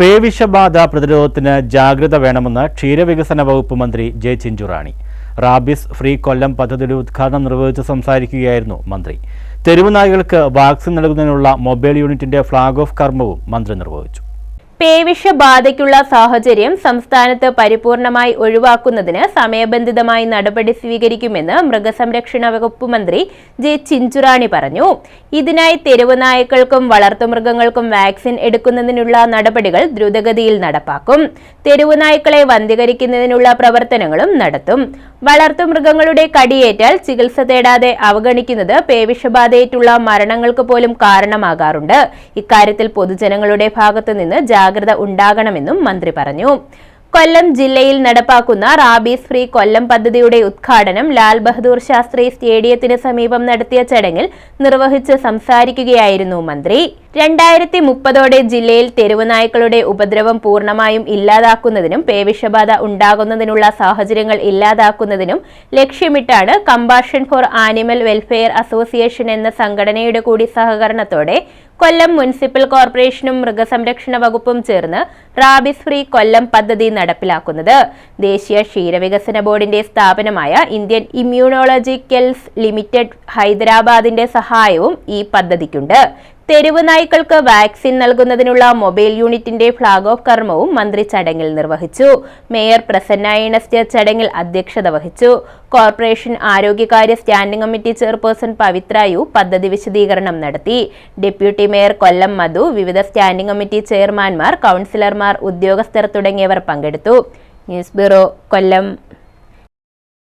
പേവിഷബാധ പ്രതിരോധത്തിന് ജാഗ്രത വേണമെന്ന് ക്ഷീരവികസന വകുപ്പ് മന്ത്രി J Chinchurani. Rabies free Kollam പദ്ധതിയുടെ ഉദ്ഘാടനം നിർവഹിച്ച് സംസാരിക്കുകയായിരുന്നു മന്ത്രി. തെരുവ് നായ്കൾക്ക് വാക്സിൻ നൽകുന്നതിനുള്ള മൊബൈൽ യൂണിറ്റിന്റെ ഫ്ളാഗ് ഓഫ് കർമ്മവും മന്ത്രി നിർവഹിച്ചു. പേവിഷബാധയ്ക്കുള്ള സാഹചര്യം സംസ്ഥാനത്ത് പരിപൂർണമായി ഒഴിവാക്കുന്നതിന് സമയബന്ധിതമായി നടപടി സ്വീകരിക്കുമെന്ന് മൃഗസംരക്ഷണ വകുപ്പ് മന്ത്രി ജെ ചിഞ്ചുറാണി പറഞ്ഞു. ഇതിനായി തെരുവുനായ്ക്കൾക്കും വളർത്തുമൃഗങ്ങൾക്കും വാക്സിൻ എടുക്കുന്നതിനുള്ള നടപടികൾ ദ്രുതഗതിയിൽ നടപ്പാക്കും. തെരുവുനായ്ക്കളെ വന്ധീകരിക്കുന്നതിനുള്ള പ്രവർത്തനങ്ങളും നടത്തും. വളർത്തുമൃഗങ്ങളുടെ കടിയേറ്റാൽ ചികിത്സ തേടാതെ അവഗണിക്കുന്നത് പേവിഷബാധയേറ്റുള്ള മരണങ്ങൾക്ക് പോലും കാരണമാകാറുണ്ട്. ഇക്കാര്യത്തിൽ പൊതുജനങ്ങളുടെ ഭാഗത്തുനിന്ന് ജാഗ്രത ഉണ്ടാകണമെന്നും മന്ത്രി പറഞ്ഞു. കൊല്ലം ജില്ലയിൽ നടപ്പാക്കുന്ന റാബീസ് ഫ്രീ കൊല്ലം പദ്ധതിയുടെ ഉദ്ഘാടനം ലാൽ ബഹദൂർ ശാസ്ത്രി സ്റ്റേഡിയത്തിന് സമീപം നടത്തിയ ചടങ്ങിൽ നിർവഹിച്ച് സംസാരിക്കുകയായിരുന്നു മന്ത്രി. രണ്ടായിരത്തി മുപ്പതോടെ ജില്ലയിൽ തെരുവ് നായ്ക്കളുടെ ഉപദ്രവം പൂർണമായും ഇല്ലാതാക്കുന്നതിനും പേവിഷബാധ ഉണ്ടാകുന്നതിനുള്ള സാഹചര്യങ്ങൾ ഇല്ലാതാക്കുന്നതിനും ലക്ഷ്യമിട്ടാണ് compassion for animal welfare association എന്ന സംഘടനയുടെ കൂടി സഹകരണത്തോടെ കൊല്ലം മുനിസിപ്പൽ കോർപ്പറേഷനും മൃഗസംരക്ഷണ വകുപ്പും ചേർന്ന് റാബിസ് ഫ്രീ കൊല്ലം പദ്ധതി നടപ്പിലാക്കുന്നത്. ദേശീയ ക്ഷീരവികസന ബോർഡിന്റെ സ്ഥാപനമായ ഇന്ത്യൻ ഇമ്മ്യൂണോളജിക്കൽസ് ലിമിറ്റഡ് ഹൈദരാബാദിന്റെ സഹായവും ഈ പദ്ധതിക്കുണ്ട്. തെരുവ് നായ്ക്കൾക്ക് വാക്സിൻ നൽകുന്നതിനുള്ള മൊബൈൽ യൂണിറ്റിന്റെ ഫ്ളാഗ് ഓഫ് കർമ്മവും മന്ത്രി ചടങ്ങിൽ നിർവഹിച്ചു. മേയർ പ്രസന്ന ഇണസ്റ്റർ ചടങ്ങിൽ അധ്യക്ഷത വഹിച്ചു. കോർപ്പറേഷൻ ആരോഗ്യകാര്യ സ്റ്റാൻഡിംഗ് കമ്മിറ്റി ചെയർപേഴ്സൺ പവിത്രായു പദ്ധതി വിശദീകരണം നടത്തി. ഡെപ്യൂട്ടി മേയർ കൊല്ലം മധു വിവിധ സ്റ്റാൻഡിംഗ് കമ്മിറ്റി ചെയർമാൻമാർ കൗൺസിലർമാർ ഉദ്യോഗസ്ഥർ തുടങ്ങിയവർ പങ്കെടുത്തു. News bureau Kollam.